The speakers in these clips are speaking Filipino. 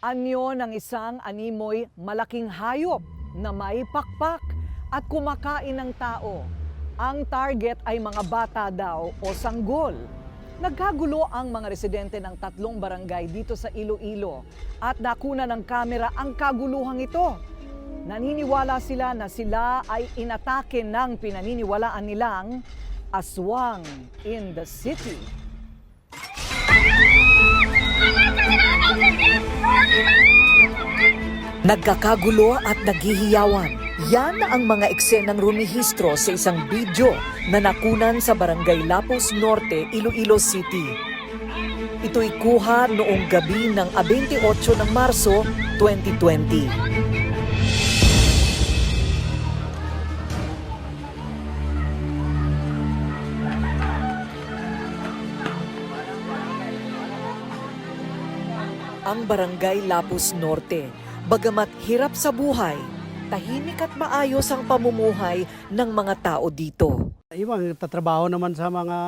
Anyo ng isang animoy malaking hayop na may pakpak at kumakain ng tao. Ang target ay mga bata daw o sanggol. Nagkagulo ang mga residente ng tatlong barangay dito sa Iloilo at nakuna ng kamera ang kaguluhang ito. Naniniwala sila na sila ay inatake ng pinaniniwalaan nilang aswang in the city. Nagkakagulo at naghihiyawan. Yan ang mga eksenang rumihistro sa isang video na nakunan sa Barangay Lapos Norte, Iloilo City. Ito'y kuha noong gabi ng 28 ng Marso 2020. Ang Barangay Lapos Norte, bagamat hirap sa buhay, tahimik at maayos ang pamumuhay ng mga tao dito. Ibang tatrabaho naman sa mga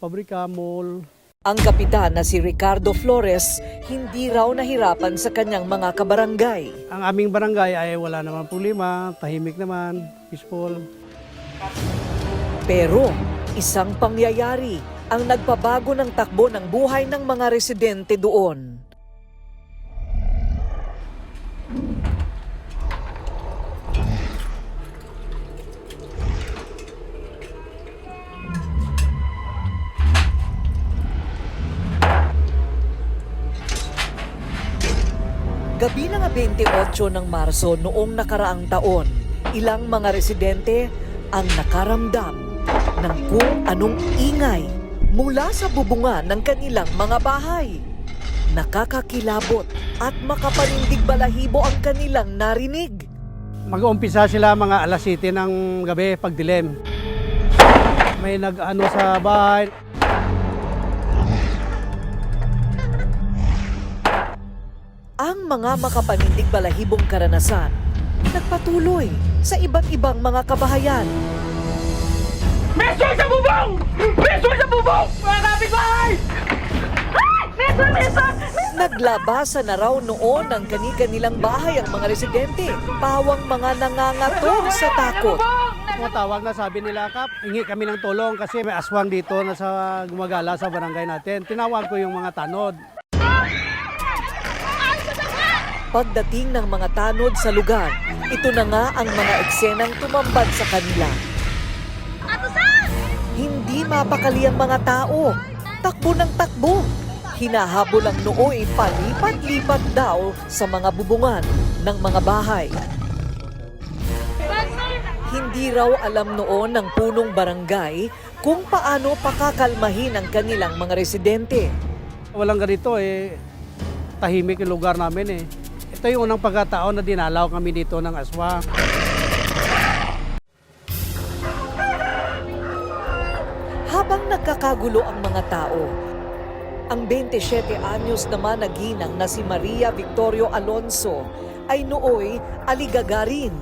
pabrika, mall. Ang kapitan na si Ricardo Flores hindi raw nahirapan sa kanyang mga kabarangay. Ang aming barangay ay wala naman problema, tahimik naman, peaceful. Pero isang pangyayari ang nagpabago ng takbo ng buhay ng mga residente doon. Gabi ng 28 ng Marso noong nakaraang taon, ilang mga residente ang nakaramdam ng kung anong ingay mula sa bubungan ng kanilang mga bahay. Nakakakilabot at makapanindig balahibo ang kanilang narinig. Mag-umpisa sila mga alas 7 ng gabi pagdilim. May nag-ano sa bahay. Ang mga makapanindig balahibong karanasan nagpatuloy sa iba't ibang mga kabahayan. Meso sa bubong! Meso sa bubong! Mga kapitbahay! Ay! Meso! Meso! Naglabasa na raw noon ng kani-kanilang bahay ang mga residente. Pawang mga nangangatog sa takot. Tumatawag na sabi nila, Kap, hingi kami ng tulong kasi may aswang dito na sa gumagala sa barangay natin. Tinawag ko yung mga tanod. Pagdating ng mga tanod sa lugar, ito na nga ang mga eksenang tumambad sa kanila. Hindi mapakali ang mga tao. Takbo ng takbo. Hinahabol ang nooy palipat-lipat daw sa mga bubungan ng mga bahay. Hindi raw alam noon ng punong barangay kung paano pakakalmahin ang kanilang mga residente. Walang ganito eh, tahimik yung lugar namin eh. Ito yung unang pagkataon na dinalaw kami dito ng aswang. Habang nagkakagulo ang mga tao, ang 27 anyos naman na ginang na si Maria Victorio Alonso ay nooy aligagarin.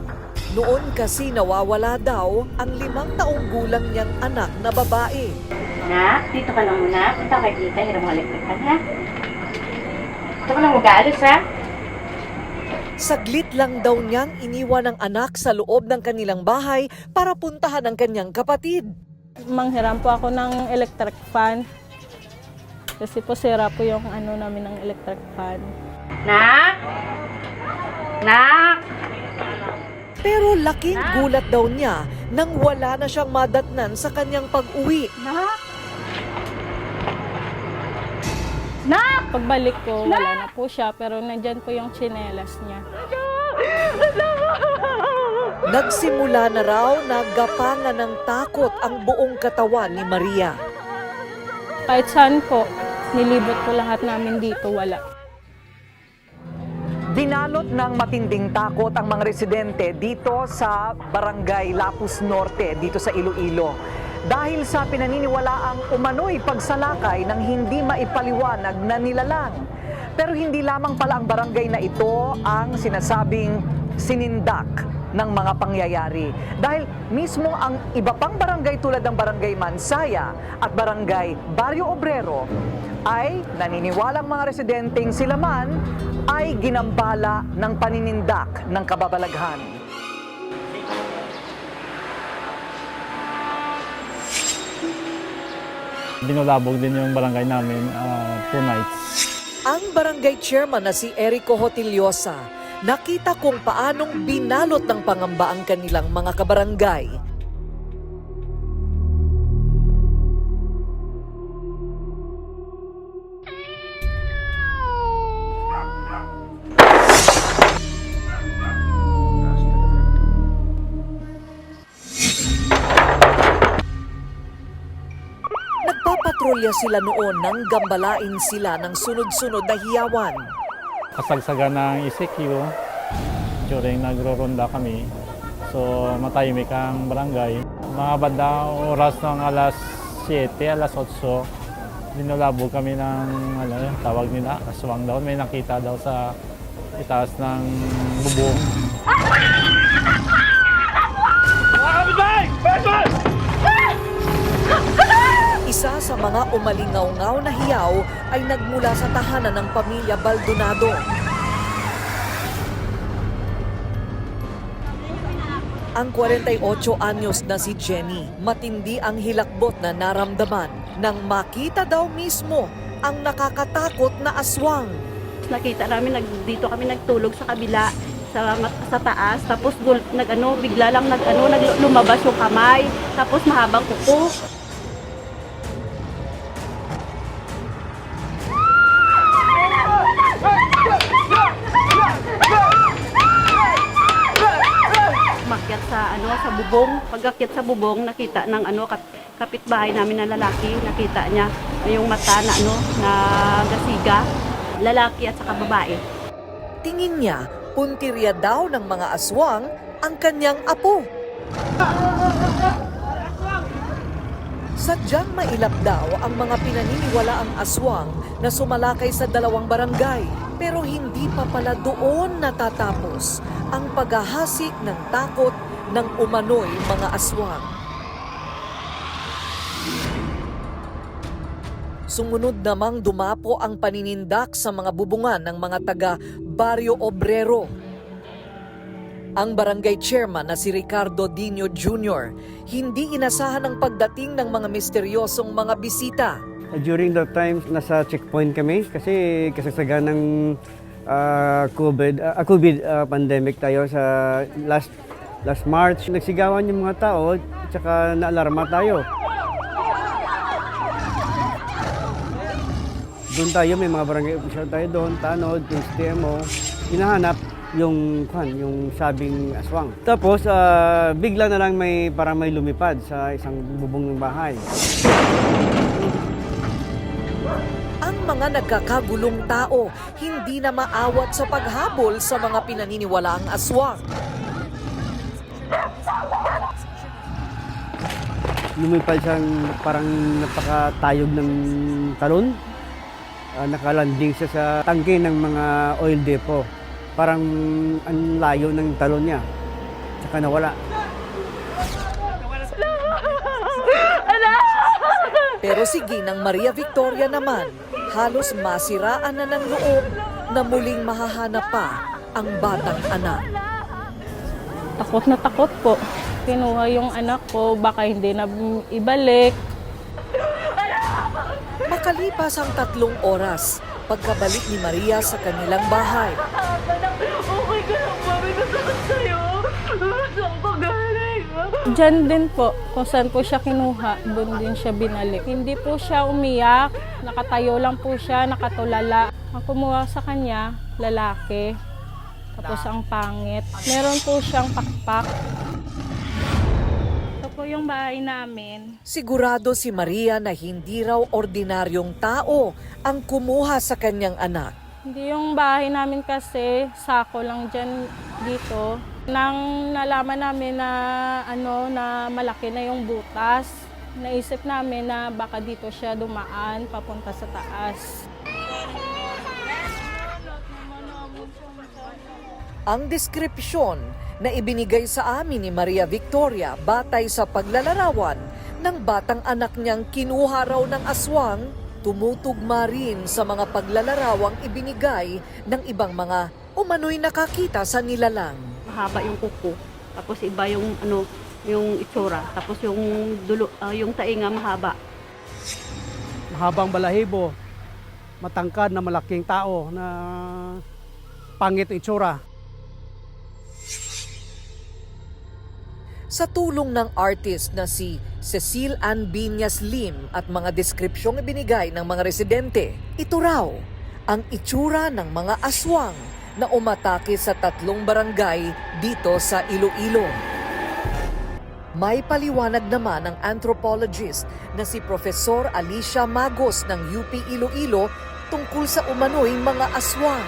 Noon kasi nawawala daw ang limang taong gulang niyang anak na babae. Nak, dito ka lang muna. Punta ka dito. Hiram mo electric fan, ha? Dito ka lang mag-aalis, ha? Saglit lang daw niyang iniwan ang anak sa loob ng kanilang bahay para puntahan ang kanyang kapatid. manghiram po ako ng electric fan. Kasi po sira po yung ano namin ng electric fan. Nak? Nak? Pero laking gulat daw niya nang wala na siyang madatnan sa kanyang pag-uwi. Nak? Pagbalik ko, wala na po siya. Pero nandyan po yung chinelas niya. Nagsimula na raw na gapangan ng takot ang buong katawan ni Maria. Kahit saan po, nilibot po lahat namin dito, wala. Dinalot ng matinding takot ang mga residente dito sa Barangay Lapus Norte, dito sa Iloilo. Dahil sa pinaniniwalaang umano'y pagsalakay ng hindi maipaliwanag na nilalang. Pero hindi lamang pala ang barangay na ito ang sinasabing sinindak ng mga pangyayari. Dahil mismo ang iba pang barangay tulad ng Barangay Mansaya at Barangay Barrio Obrero ay naniniwalang mga residenteng sila man ay ginambala ng paninindak ng kababalaghan. Binulabog din yung barangay namin uh, two nights. Ang barangay chairman na si Erico Hotiliosa, nakita kung paanong binalot ng pangamba ang kanilang mga kabarangay. Nagpapatrolya sila noon nang gambalain sila ng sunod-sunod na hiyawan. Kasagsagan ng ECQ during nagro-ronda kami. So matahimik ang barangay. Mga bandang oras ng alas 7, alas 8, binulabog kami ng ano, tawag nila, aswang daw. May nakita daw sa itaas ng bubong. Mga Isa sa mga umalingaw-ngaw na hiyaw ay nagmula sa tahanan ng pamilya Baldonado. Ang 48 anyos na si Jenny, matindi ang hilakbot na naramdaman nang makita daw mismo ang nakakatakot na aswang. nakita namin nag, dito kami nagtulog sa kabila sa sa taas tapos nag ano bigla lang nag ano nag, lumabas yung kamay tapos mahabang kuko pagakyat sa bubong nakita ng ano kap, kapitbahay namin na lalaki nakita niya yung mata na ano na gasiga lalaki at saka babae Tingin niya, puntirya daw ng mga aswang ang kanyang apo. Sadyang mailap daw ang mga pinaniniwalaang aswang na sumalakay sa dalawang barangay. Pero hindi pa pala doon natatapos ang paghahasik ng takot ng umano'y mga aswang. Sumunod namang dumapo ang paninindak sa mga bubungan ng mga taga Barrio Obrero. Ang barangay chairman na si Ricardo Dino Jr. hindi inasahan ang pagdating ng mga misteryosong mga bisita. During that time, nasa checkpoint kami kasi kasagsagan ng ah, COVID, ah, COVID ah, pandemic tayo sa last last March. Nagsigawan yung mga tao at saka naalarma tayo. Doon tayo, may mga barangay official tayo doon, tanod, yung STMO. Hinahanap yung kwan, yung sabing aswang. Tapos ah, bigla na lang may parang may lumipad sa isang bubong ng bahay. Ang mga nagkakagulong tao hindi na maawat sa paghabol sa mga pinaniniwalaang aswang. Lumipad siyang parang napakatayog ng talon. Ah, nakalanding siya sa tangke ng mga oil depot. Parang ang layo ng talon niya. Tsaka nawala. Pero si Ginang Maria Victoria naman, halos masiraan na ng loob na muling mahahanap pa ang batang anak. Takot na takot po. Kinuha yung anak ko, baka hindi na ibalik. Makalipas ang tatlong oras, pagkabalik ni Maria sa kanilang bahay, Okay ka lang ba? May masakit sa'yo. Saan ka galing? Diyan din po, kung saan po siya kinuha, doon din siya binalik. Hindi po siya umiyak, nakatayo lang po siya, nakatulala. Ang kumuha sa kanya, lalaki. Tapos ang pangit. Meron po siyang pakpak. Yung bahay namin. sigurado si Maria na hindi raw ordinaryong tao ang kumuha sa kanyang anak. Hindi yung bahay namin kasi, sako lang dyan dito. Nang nalaman namin na ano na malaki na yung butas, naisip namin na baka dito siya dumaan papunta sa taas. Ang deskripsyon na ibinigay sa amin ni Maria Victoria batay sa paglalarawan ng batang anak niyang kinuha raw ng aswang tumutugma rin sa mga paglalarawang ibinigay ng ibang mga umano'y nakakita sa nilalang. Mahaba yung kuko. Tapos iba yung ano, yung itsura. Tapos yung dulo, ah, yung tainga mahaba. Mahabang balahibo, matangkad na malaking tao na pangit ang itsura. Sa tulong ng artist na si Cecil Ann Binyas Lim at mga deskripsyong ibinigay ng mga residente, ito raw ang itsura ng mga aswang na umatake sa tatlong barangay dito sa Iloilo. May paliwanag naman ang anthropologist na si Professor Alicia Magos ng UP Iloilo tungkol sa umano'y mga aswang.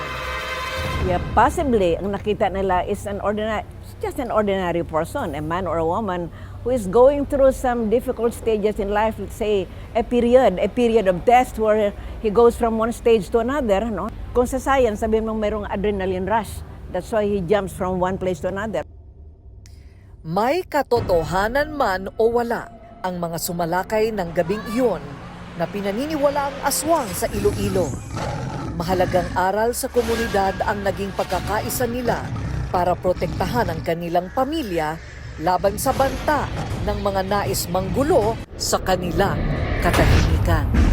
Yeah, possibly ang nakita nila is an ordinary, just an ordinary person, a man or a woman who is going through some difficult stages in life. Let's say a period, a period of test where he goes from one stage to another. No? Kung sa science, sabihin mo mayroong adrenaline rush. That's why he jumps from one place to another. May katotohanan man o wala ang mga sumalakay ng gabing iyon na pinaniniwala ang aswang sa Iloilo. Mahalagang aral sa komunidad ang naging pagkakaisa nila para protektahan ang kanilang pamilya laban sa banta ng mga nais manggulo sa kanilang katahimikan.